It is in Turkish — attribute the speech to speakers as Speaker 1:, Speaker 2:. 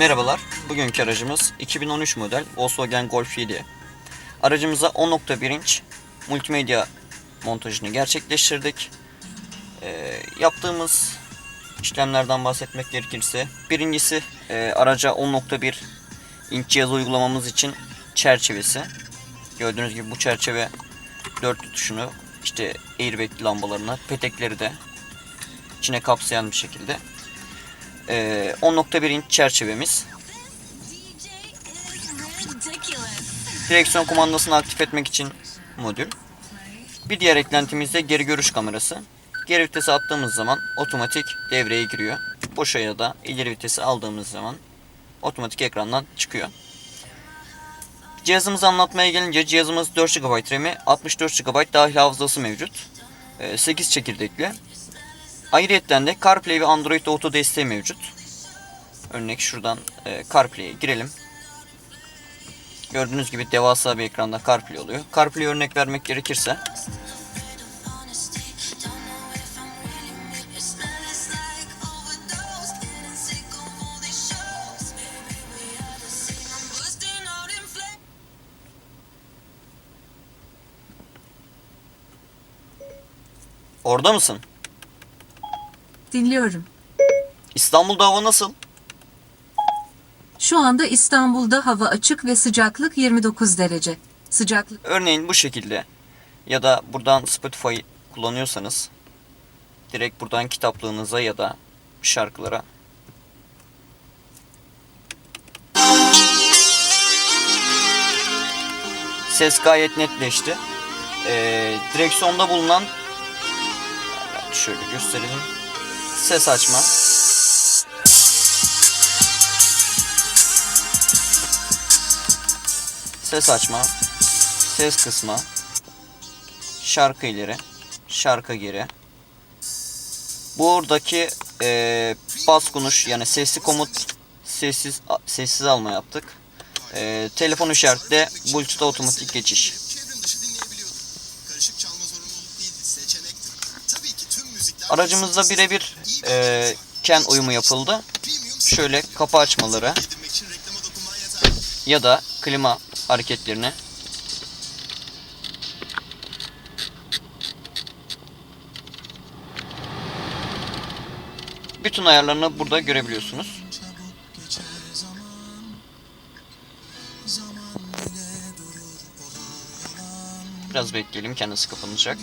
Speaker 1: Merhabalar, bugünkü aracımız 2013 model Volkswagen Golf 7. Aracımıza 10.1 inç multimedya montajını gerçekleştirdik. Ee, yaptığımız işlemlerden bahsetmek gerekirse, birincisi e, araca 10.1 inç cihaz uygulamamız için çerçevesi. Gördüğünüz gibi bu çerçeve dört tutuşunu, işte airbag lambalarını, petekleri de içine kapsayan bir şekilde. Ee, 10.1 inç çerçevemiz. Direksiyon kumandasını aktif etmek için modül. Bir diğer eklentimiz de geri görüş kamerası. Geri vitesi attığımız zaman otomatik devreye giriyor. Boşa ya da ileri vitesi aldığımız zaman otomatik ekrandan çıkıyor. Cihazımızı anlatmaya gelince cihazımız 4 GB RAM'i, 64 GB dahil hafızası mevcut. Ee, 8 çekirdekli. Ayrıyetten de CarPlay ve Android Auto desteği mevcut. Örnek şuradan e, CarPlay'e girelim. Gördüğünüz gibi devasa bir ekranda CarPlay oluyor. CarPlay örnek vermek gerekirse Orada mısın?
Speaker 2: Dinliyorum.
Speaker 1: İstanbul'da hava nasıl?
Speaker 2: Şu anda İstanbul'da hava açık ve sıcaklık 29 derece. Sıcaklık
Speaker 1: Örneğin bu şekilde ya da buradan Spotify kullanıyorsanız direkt buradan kitaplığınıza ya da şarkılara Ses gayet netleşti. Ee, direksiyonda bulunan şöyle gösterelim. Ses açma. Ses açma. Ses kısma. Şarkı ileri. Şarkı geri. Buradaki eee bas konuş yani sesli komut sessiz sessiz alma yaptık. Eee telefon işaretle Bluetooth otomatik geçiş. Aracımızda birebir eee ken uyumu yapıldı. Şöyle kapı açmaları ya da klima hareketlerini bütün ayarlarını burada görebiliyorsunuz. Biraz bekleyelim kendisi kapanacak.